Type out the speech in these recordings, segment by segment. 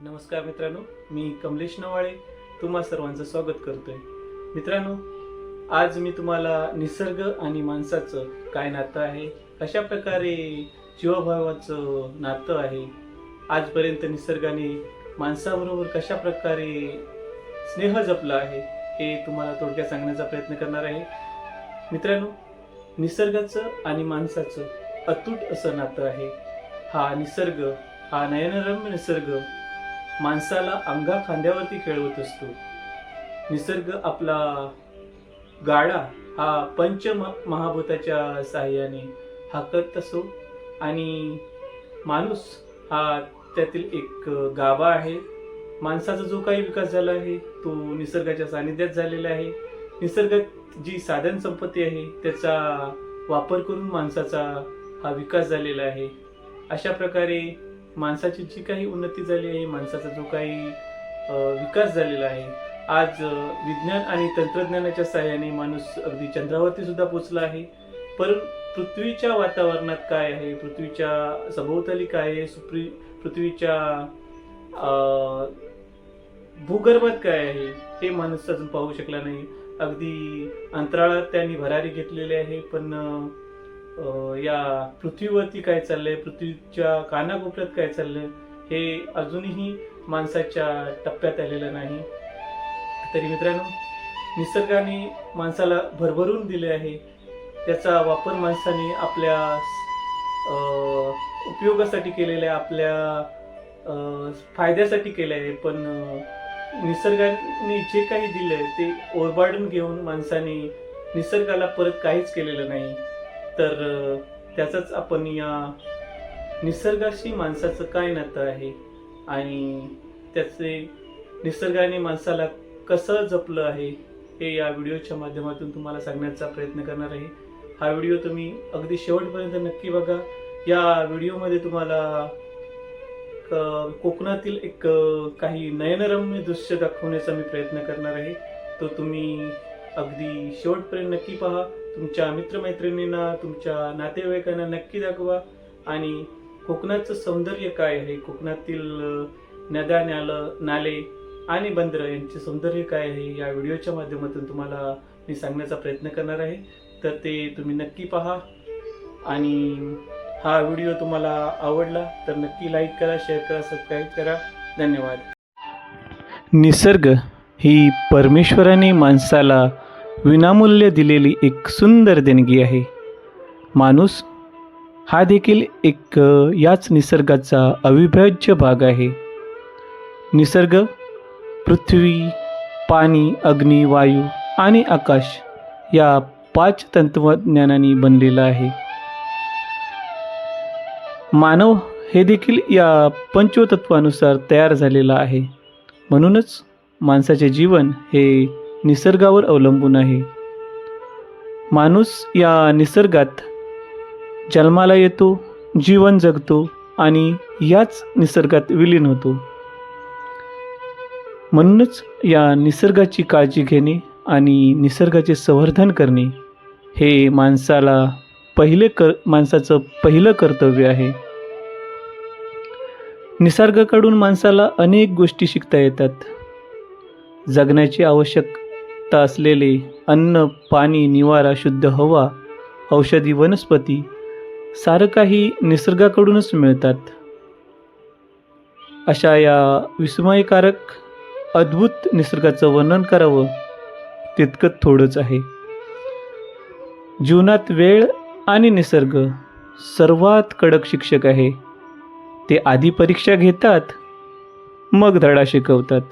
नमस्कार मित्रांनो मी कमलेश नवाळे तुम्हा सर्वांचं स्वागत करतोय. मित्रांनो आज मी तुम्हाला निसर्ग आणि माणसाचं काय नातं आहे कशा प्रकारे जीवभावाचं नातं आहे आजपर्यंत निसर्गाने माणसाबरोबर कशा प्रकारे स्नेह जपला आहे हे तुम्हाला थोडक्यात सांगण्याचा प्रयत्न करणार आहे. मित्रांनो निसर्गाचं आणि माणसाचं अतूट असं नातं आहे. हा निसर्ग हा नयनरम्य निसर्ग माणसाला अंगा खांद्यावरती खेळवत असतो. निसर्ग आपला गाडा हा पंच म- महाभूताच्या साह्याने हाकत असो आणि माणूस हा त्यातील एक गाभा आहे. माणसाचा जो काही विकास झाला आहे तो निसर्गाच्या सानिध्यात झालेला आहे. निसर्गात जी साधन संपत्ती आहे त्याचा वापर करून माणसाचा हा विकास झालेला आहे. अशा प्रकारे माणसाची जी काही उन्नती झाली आहे माणसाचा जो काही विकास झालेला आहे आज विज्ञान आणि तंत्रज्ञानाच्या सहाय्याने माणूस अगदी चंद्रावरती सुद्धा पोचला आहे. पर पृथ्वीच्या वातावरणात काय आहे? पृथ्वीच्या सभोवताली काय आहे? सुप्री पृथ्वीच्या भूगर्भात काय आहे? हे माणूस अजून पाहू शकला नाही. अगदी अंतराळात त्यांनी भरारी घेतलेली आहे पण या पृथ्वीवरती काय चाललंय पृथ्वीच्या कानाकोपऱ्यात काय चाललंय हे अजूनही माणसाच्या टप्प्यात आलेलं नाही. तरी मित्रांनो निसर्गाने माणसाला भरभरून दिले आहे. त्याचा वापर माणसाने आपल्या उपयोगासाठी केलेला आहे आपल्या फायद्यासाठी केलं आहे पण निसर्गाने जे काही दिलं आहे ते ओरबाडून घेऊन माणसाने निसर्गाला परत काहीच केलेलं नाही. तर त्याचाच आपण या निसर्गाशी माणसाचं काय नातं आहे आणि त्याचे निसर्गाने माणसाला कसं जपलं आहे हे या व्हिडिओच्या माध्यमातून तुम्हाला सांगण्याचा प्रयत्न करणार आहे. हा व्हिडिओ तुम्ही अगदी शेवटपर्यंत नक्की बघा. या व्हिडिओमध्ये तुम्हाला क- कोकणातील एक काही नयनरम्य दृश्य दाखवण्याचा मी प्रयत्न करणार आहे. तो तुम्ही अगदी शेवटपर्यंत नक्की पहा. तुमच्या मित्रमैत्रिणींना तुमच्या नातेवाईकांना नक्की दाखवा. आणि कोकणाचं सौंदर्य काय आहे? कोकणातील नद्या नाल नाले आणि बंदरं यांचे सौंदर्य काय आहे? या व्हिडिओच्या माध्यमातून तुम्हाला मी सांगण्याचा प्रयत्न करणार आहे. तर ते तुम्ही नक्की पहा. आणि हा व्हिडिओ तुम्हाला आवडला तर नक्की लाईक करा शेअर करा सबस्क्राईब करा. धन्यवाद. निसर्ग ही परमेश्वराने माणसाला विनामूल्य दिलेली एक सुंदर देणगी आहे. माणूस हा देखील एक याच निसर्गाचा अविभाज्य भाग आहे. निसर्ग पृथ्वी पाणी अग्नी वायू आणि आकाश या पाच तंत्रज्ञानाने बनलेला आहे. मानव हे देखील या पंचतत्वानुसार तयार झालेला आहे. म्हणूनच माणसाचे जीवन हे निसर्गावर अवलंबून आहे. माणूस या निसर्गात जन्माला येतो जीवन जगतो आणि याच निसर्गात विलीन होतो. म्हणूनच या निसर्गाची काळजी घेणे आणि निसर्गाचे संवर्धन करणे हे माणसाला पहिले कर माणसाचं पहिलं कर्तव्य आहे. निसर्गाकडून माणसाला अनेक गोष्टी शिकता येतात. जगण्याची आवश्यक आवश्यकता असलेले अन्न पाणी निवारा शुद्ध हवा औषधी वनस्पती सारं काही निसर्गाकडूनच मिळतात. अशा या विस्मयकारक अद्भुत निसर्गाचं वर्णन करावं तितकं थोडंच आहे. जीवनात वेळ आणि निसर्ग सर्वात कडक शिक्षक आहे. ते आधी परीक्षा घेतात मग धडा शिकवतात.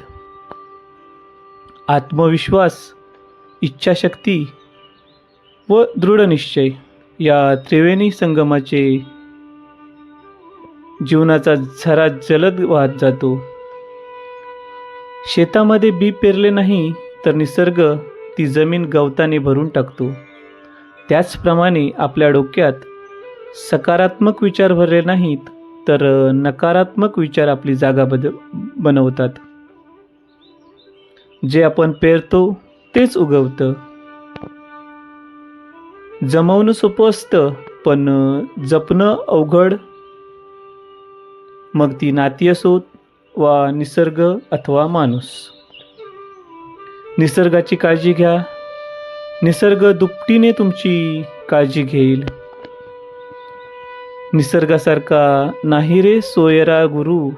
आत्मविश्वास इच्छाशक्ती व दृढनिश्चय या त्रिवेणी संगमाचे जीवनाचा झरा जलद वाहत जातो. शेतामध्ये बी पेरले नाही तर निसर्ग ती जमीन गवताने भरून टाकतो. त्याचप्रमाणे आपल्या डोक्यात सकारात्मक विचार भरले नाहीत तर नकारात्मक विचार आपली जागा बद बनवतात. जे आपण पेरतो तेच उगवतं. जमवणं सोपं असतं पण जपणं अवघड. मग ती नाती असोत वा निसर्ग अथवा माणूस. निसर्गाची काळजी घ्या. निसर्ग दुपटीने तुमची काळजी घेईल. निसर्गासारखा नाही रे सोयरा गुरु.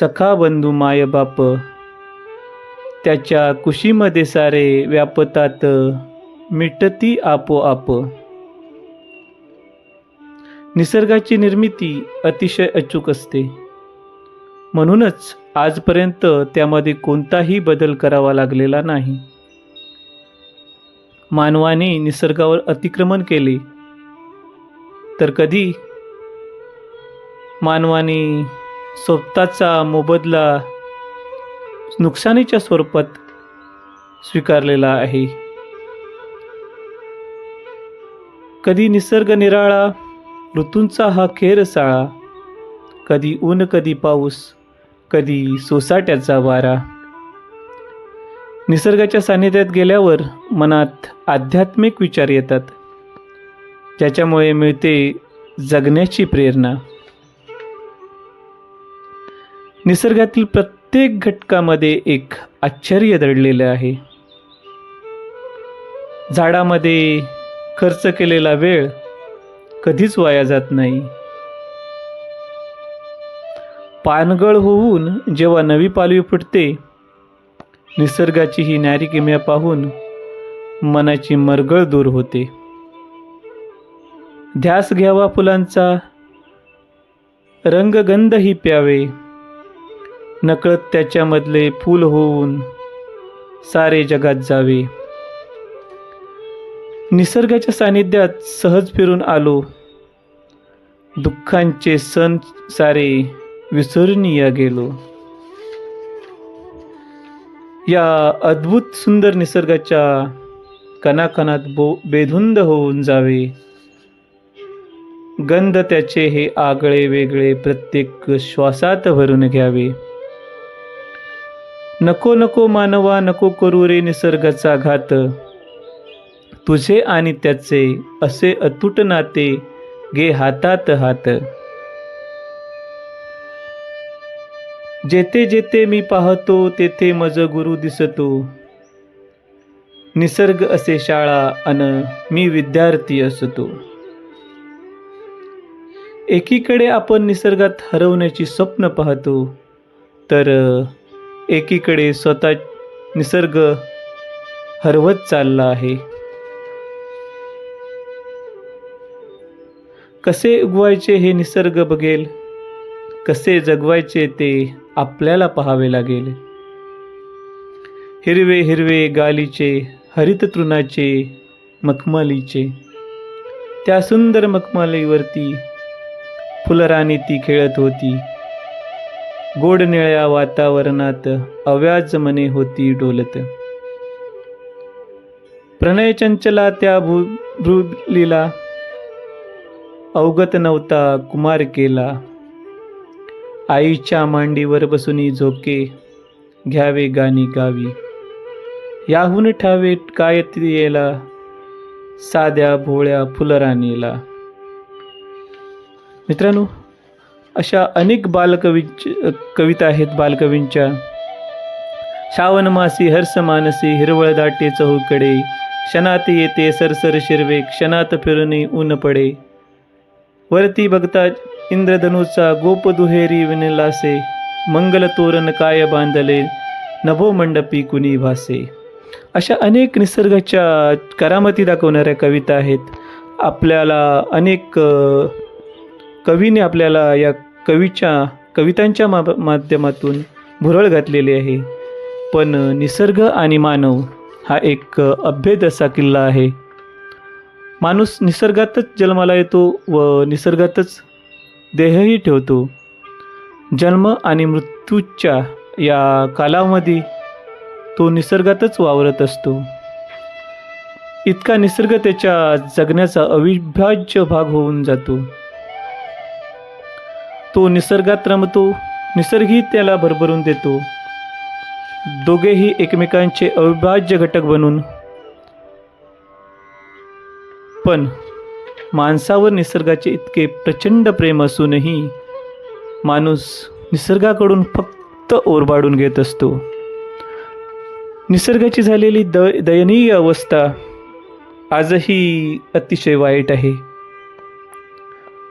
सखा बंधू माय बाप त्याच्या कुशीमध्ये सारे व्यापतात मिटती आपोआप. निसर्गाची निर्मिती अतिशय अचूक असते. म्हणूनच आजपर्यंत त्यामध्ये कोणताही बदल करावा लागलेला नाही. मानवाने निसर्गावर अतिक्रमण केले तर कधी? मानवाने स्वतःचा मोबदला नुकसानीच्या स्वरूपात स्वीकारलेला आहे. कधी निसर्ग निराळा ऋतूंचा हा खेर साळा कधी ऊन कधी पाऊस कधी सोसाट्याचा वारा. निसर्गाच्या सानिध्यात गेल्यावर मनात आध्यात्मिक विचार येतात ज्याच्यामुळे मिळते जगण्याची प्रेरणा. निसर्गातील प्रत्येक प्रत्येक घटकामध्ये एक आश्चर्य दडलेलं आहे. झाडामध्ये खर्च केलेला वेळ कधीच वाया जात नाही. पानगळ होऊन जेव्हा नवी पालवी फुटते निसर्गाची ही न्यारी किम्या पाहून मनाची मरगळ दूर होते. ध्यास घ्यावा फुलांचा रंगगंधही प्यावे. नकळत त्याच्यामधले फूल होऊन सारे जगात जावे. निसर्गाच्या सानिध्यात सहज फिरून आलो. दुःखांचे सण सारे विसरून या गेलो. या अद्भुत सुंदर निसर्गाच्या कणाकणात बो बेधुंद होऊन जावे. गंध त्याचे हे आगळे वेगळे प्रत्येक श्वासात भरून घ्यावे. नको नको मानवा नको करू रे निसर्गाचा घात. तुझे आणि त्याचे असे अतूट नाते गे हातात हात. जेथे जेथे मी पाहतो तेथे मज गुरु दिसतो. निसर्ग असे शाळा अन मी विद्यार्थी असतो. एकीकडे आपण निसर्गात हरवण्याची स्वप्न पाहतो तर एकीकडे स्वतः निसर्ग हरवत चालला आहे. कसे उगवायचे हे निसर्ग बघेल? कसे जगवायचे ते आपल्याला पाहावे लागेल. हिरवे हिरवे गालीचे हरित तृणाचे मखमलीचे. त्या सुंदर मखमलीवरती फुलराणी ती खेळत होती. गोड निळ्या वातावरणात अव्याज मने होती डोलत. प्रणय चंचला त्या भूलीला अवगत नव्हता कुमार केला आईच्या मांडीवर बसूनी झोके घ्यावे गाणी गावी. याहून ठावे काय येला साध्या भोळ्या फुलराणीला. मित्रांनो अशा अनेक बालकवी कविता आहेत बालकवींच्या. श्रावण मासी हर्ष मानसी हिरवळ दाटे चहूकडे. क्षणात येते सरसर शिरवे क्षणात फिरणे ऊन पडे. वरती बघता इंद्रधनुचा गोप दुहेरी विनलासे. मंगल तोरण काय बांधले नभो मंडपी कुणी भासे. अशा अनेक निसर्गाच्या करामती दाखवणाऱ्या कविता आहेत. आपल्याला अनेक कवीने आपल्याला या कवीच्या कवितांच्या मा माध्यमातून भुरळ घातलेली आहे. पण निसर्ग आणि मानव हा एक अभेद असा किल्ला आहे. माणूस निसर्गातच जन्माला येतो व निसर्गातच देहही ठेवतो. जन्म आणि मृत्यूच्या या कालामध्ये तो निसर्गातच वावरत असतो. इतका निसर्ग त्याच्या जगण्याचा अविभाज्य भाग होऊन जातो. तो निसर्गात रमतो निसर्गही त्याला भरभरून देतो. दोघेही एकमेकांचे अविभाज्य घटक बनून. पण माणसावर निसर्गाचे इतके प्रचंड प्रेम असूनही माणूस निसर्गाकडून फक्त ओरबाडून घेत असतो. निसर्गाची झालेली द दयनीय अवस्था आजही अतिशय वाईट आहे.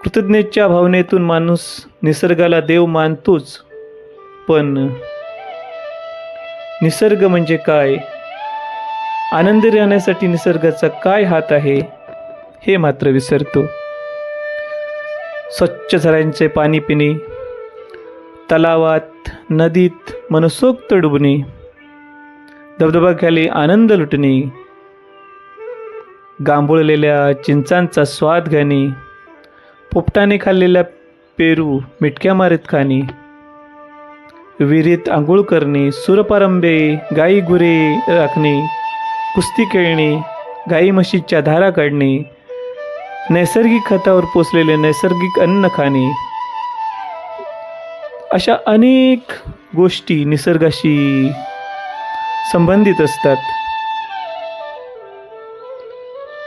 कृतज्ञतेच्या भावनेतून माणूस निसर्गाला देव मानतोच. पण निसर्ग म्हणजे काय? आनंदी राहण्यासाठी निसर्गाचा काय हात आहे? हे मात्र विसरतो. स्वच्छ झऱ्यांचे पाणी पिणे तलावात नदीत मनसोक्त डुबणे धबधबाखाली आनंद लुटणे गांबुळलेल्या चिंचांचा स्वाद घेणे पोपटाने खाल्लेल्या पेरू मिटक्या मारीत खाणे विहिरीत आंघोळ करणे सुरपारंबे गाई गुरे राखणे कुस्ती खेळणे गाई म्हशीच्या धारा काढणे नैसर्गिक खतावर पोचलेले नैसर्गिक अन्न खाणे अशा अनेक गोष्टी निसर्गाशी संबंधित असतात.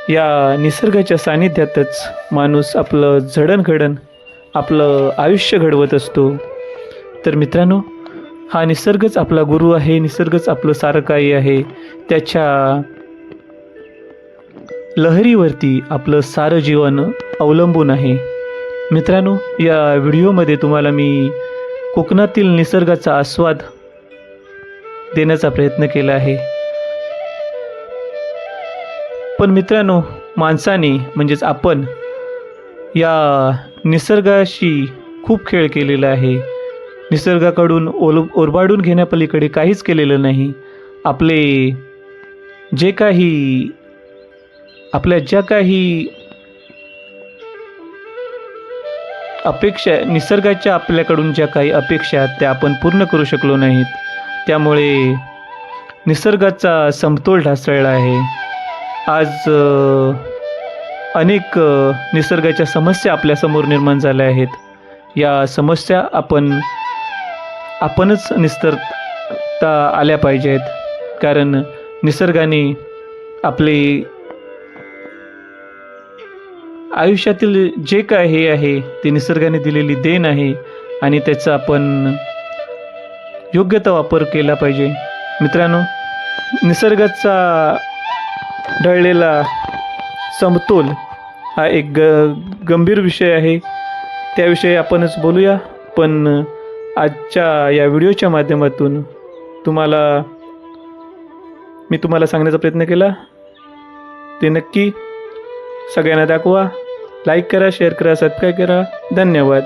या निसर्गाच्या सानिध्यातच माणूस आपलं जडणघडण आपलं आयुष्य घडवत असतो. तर मित्रांनो हा निसर्गच आपला गुरु आहे निसर्गच आपलं सारं काही आहे. त्याच्या लहरीवरती आपलं सारं जीवन अवलंबून आहे. मित्रांनो या व्हिडिओमध्ये तुम्हाला मी कोकणातील निसर्गाचा आस्वाद देण्याचा प्रयत्न केला आहे. पण मित्रांनो माणसाने म्हणजेच आपण या निसर्गाशी खूप खेळ केलेला आहे. निसर्गाकडून ओल ओरबाडून घेण्यापलीकडे काहीच केलेलं नाही. आपले जे काही आपल्या ज्या काही अपेक्षा निसर्गाच्या आपल्याकडून ज्या काही अपेक्षा आहेत त्या आपण पूर्ण करू शकलो नाहीत. त्यामुळे निसर्गाचा समतोल ढासळला आहे. आज अनेक निसर्गाच्या समस्या आपल्यासमोर निर्माण झाल्या आहेत. या समस्या आपण आपणच निस्तरता आल्या पाहिजेत. कारण निसर्गाने आपले आयुष्यातील जे काय हे आहे ते निसर्गाने दिलेली देण आहे आणि त्याचा आपण योग्यता वापर केला पाहिजे. मित्रांनो निसर्गाचा ढळलेला समतोल हा एक ग गंभीर विषय आहे. त्याविषयी आपणच बोलूया पण आजच्या या व्हिडिओच्या माध्यमातून तुम्हाला मी तुम्हाला सांगण्याचा प्रयत्न केला. ते नक्की सगळ्यांना दाखवा लाईक करा शेअर करा सबस्क्राईब करा. धन्यवाद.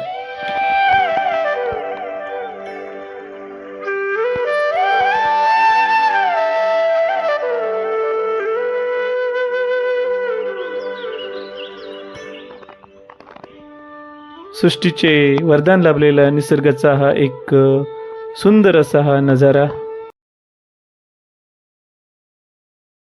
सृष्टीचे वरदान लाभलेला निसर्गाचा हा एक सुंदर असा हा नजारा.